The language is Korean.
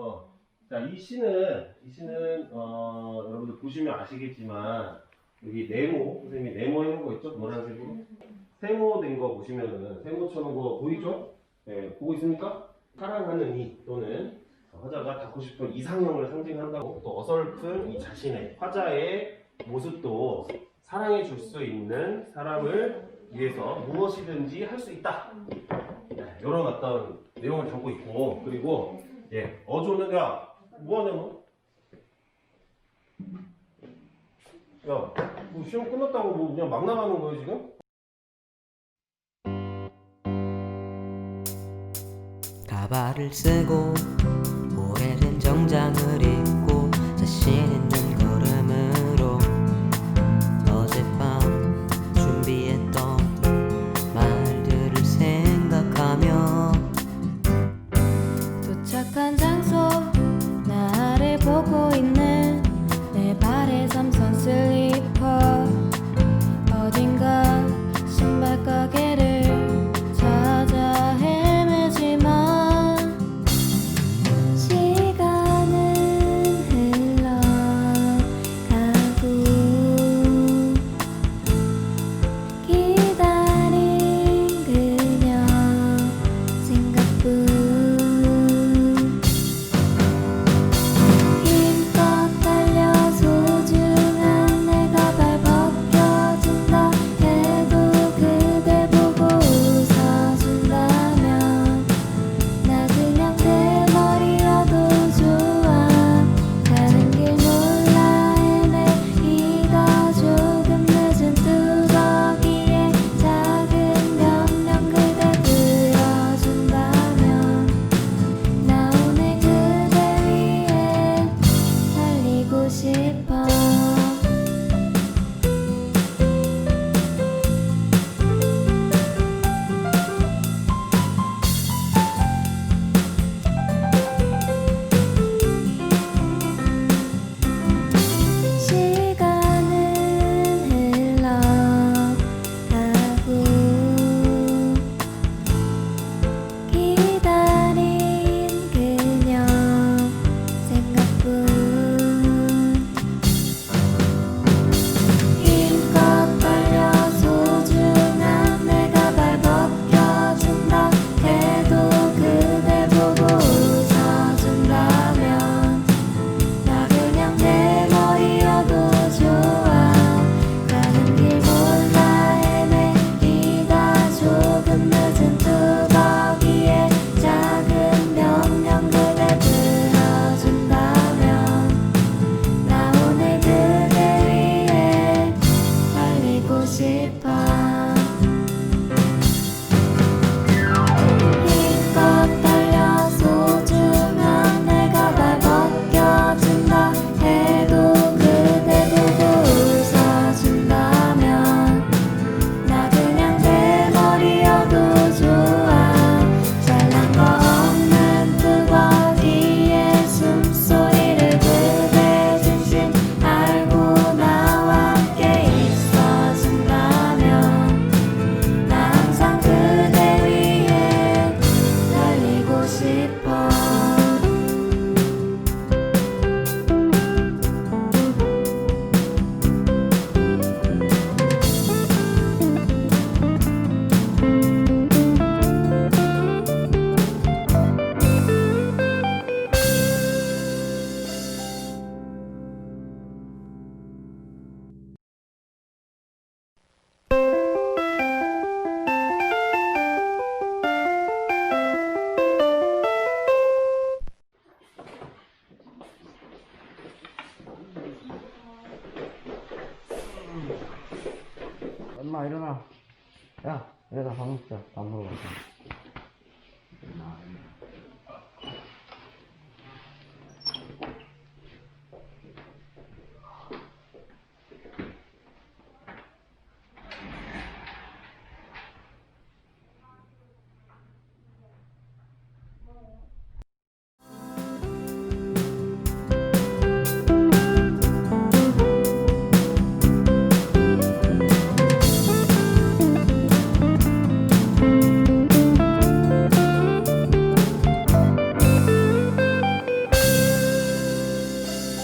어. 자, 이 시는, 이 시는, 어, 여러분들 보시면 아시겠지만, 여기 네모, 선생님이 네모 해놓은 거 있죠? 노란색으로? 세모 된 거 보시면은, 세모 쳐놓은 거 보이죠? 예, 보고 있습니까? 사랑하는 이, 또는 화자가 갖고 싶은 이상형을 상징한다고, 또 어설픈 이 자신의, 화자의 모습도 사랑해 줄 수 있는 사람을 위해서 무엇이든지 할 수 있다. 네, 이런 어떤 내용을 담고 있고 그리고 예 어조는 야 뭐하냐 너? 야뭐 시험 끝났다고 뭐 그냥 막 나가는 거예요 지금? 가발을 쓰고 오래된 정장을 입 싶 야, 얘가 방금 진짜 밥 먹으러 갔잖아.